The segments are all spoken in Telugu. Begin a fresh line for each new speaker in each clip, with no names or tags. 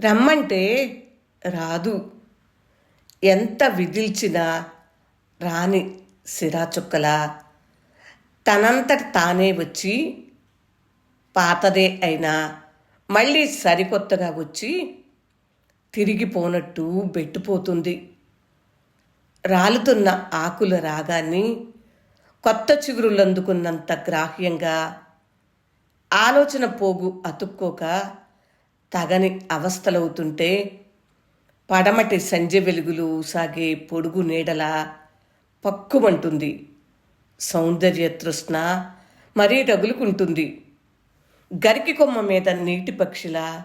రమ్మంటే రాదు. ఎంత విదిల్చినా రాని సిరాచుక్కల తనంతట తానే వచ్చి పాతదే అయినా మళ్ళీ సరికొత్తగా వచ్చి తిరిగిపోనట్టు బెట్టుపోతుంది. రాలుతున్న ఆకుల రాగాన్ని కొత్త చిగురులందుకున్నంత గ్రాహ్యంగా ఆలోచన పోగు అతుక్కోక తగని అవస్థలవుతుంటే పడమటి సంజ వెలుగులు సాగే పొడుగు నీడల పక్కుమంటుంది. సౌందర్య తృష్ణ మరీ రగులుకుంటుంది. గరికి కొమ్మ మీద నీటి పక్షుల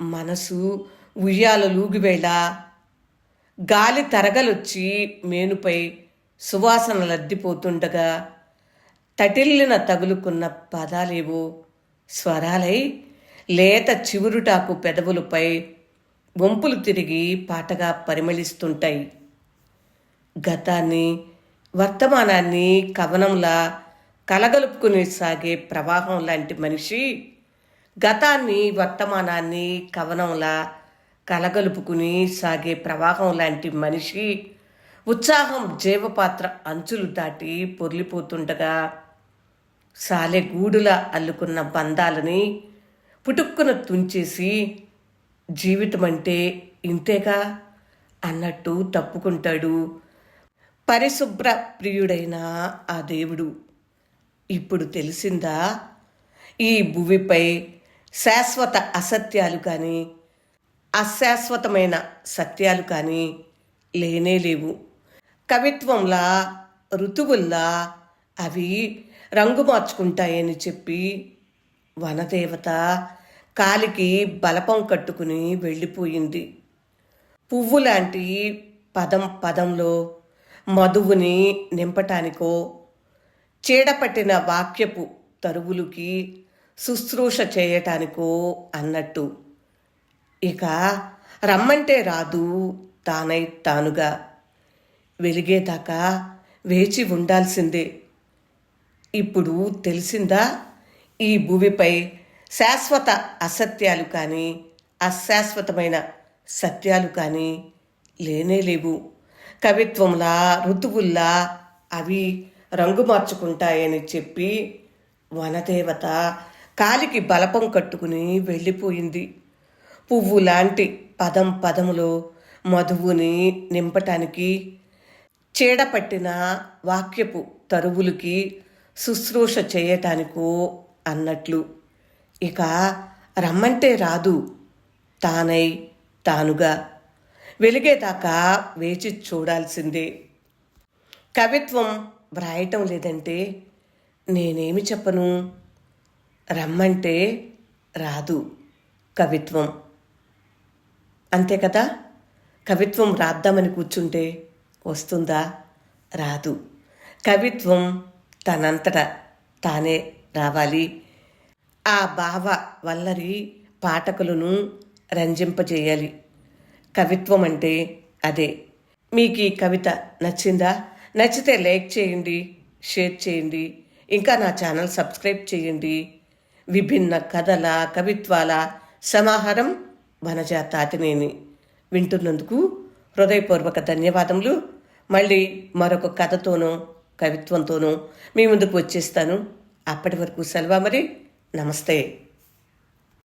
మనసు ఉయ్యాల లూగివేళ. గాలి తరగలొచ్చి మేనుపై సువాసనలద్దిపోతుండగా తటిల్లిన తగులుకున్న పదాలేవో స్వరాలై లేత చివురుటాకు పెదవులపై వంపులు తిరిగి పాటగా పరిమళిస్తుంటాయి. గతాన్ని వర్తమానాన్ని కవనంలా కలగలుపుకుని సాగే ప్రవాహం లాంటి మనిషి గతాన్ని వర్తమానాన్ని కవనంలా కలగలుపుకుని సాగే ప్రవాహం లాంటి మనిషి ఉత్సాహం జీవపాత్ర అంచులు దాటి పొర్లిపోతుండగా సాలె గూడులా అల్లుకున్న బంధాలని పుటుక్కున తుంచేసి జీవితం అంటే ఇంతేగా అన్నట్టు తప్పుకుంటాడు. పరిశుభ్ర ప్రియుడైన ఆ దేవుడు. ఇప్పుడు తెలిసిందా? ఈ భూమిపై శాశ్వత అసత్యాలు కానీ అశాశ్వతమైన సత్యాలు కానీ లేనే లేవు. కవిత్వంలా ఋతువుల్లా అవి రంగు మార్చుకుంటాయని చెప్పి వనదేవత కాలికి బలపం కట్టుకుని వెళ్ళిపోయింది. పువ్వు లాంటి పదం పదంలో మధువుని నింపటానికో చీడపట్టిన వాక్యపు తరువులకి శుశ్రూష చేయటానికో అన్నట్టు. ఇక రమ్మంటే రాదు తానై తానుగా. వెలిగేదాకా వేచి ఉండాల్సిందే. ఇప్పుడు తెలిసిందా? ఈ భూమిపై శాశ్వత అసత్యాలు కానీ అశాశ్వతమైన సత్యాలు కానీ లేనే లేవు. కవిత్వంలా ఋతువుల్లా అవి రంగు మార్చుకుంటాయని చెప్పి వనదేవత కాలికి బలపం కట్టుకుని వెళ్ళిపోయింది. పువ్వు లాంటి పదం పదములో మధువుని నింపటానికి చీడపట్టిన వాక్యపు తరువులకి శుశ్రూష చేయటానికో అన్నట్లు. ఇక రమ్మంటే రాదు. తానై తానుగా వెలిగేదాకా వేచి చూడాల్సిందే. కవిత్వం వ్రాయటం లేదంటే నేనేమి చెప్పను? రమ్మంటే రాదు కవిత్వం. అంతే కదా? కవిత్వం రాద్దామని కూర్చుంటే వస్తుందా? రాదు. కవిత్వం తనంతట తానే రావాలి. ఆ భావ వల్లరి పాఠకులను రంజింపజేయాలి. కవిత్వం అంటే అదే. మీకు ఈ కవిత నచ్చిందా? నచ్చితే లైక్ చేయండి షేర్ చేయండి ఇంకా నా ఛానల్ సబ్స్క్రైబ్ చేయండి. విభిన్న కథల కవిత్వాల సమాహారం వనజా తాతినేని వింటున్నందుకు హృదయపూర్వక ధన్యవాదములు. మళ్ళీ మరొక కథతోనూ కవిత్వంతోనూ మీ ముందుకు వచ్చేస్తాను. అప్పటి వరకు సెలవు మరి నమస్తే.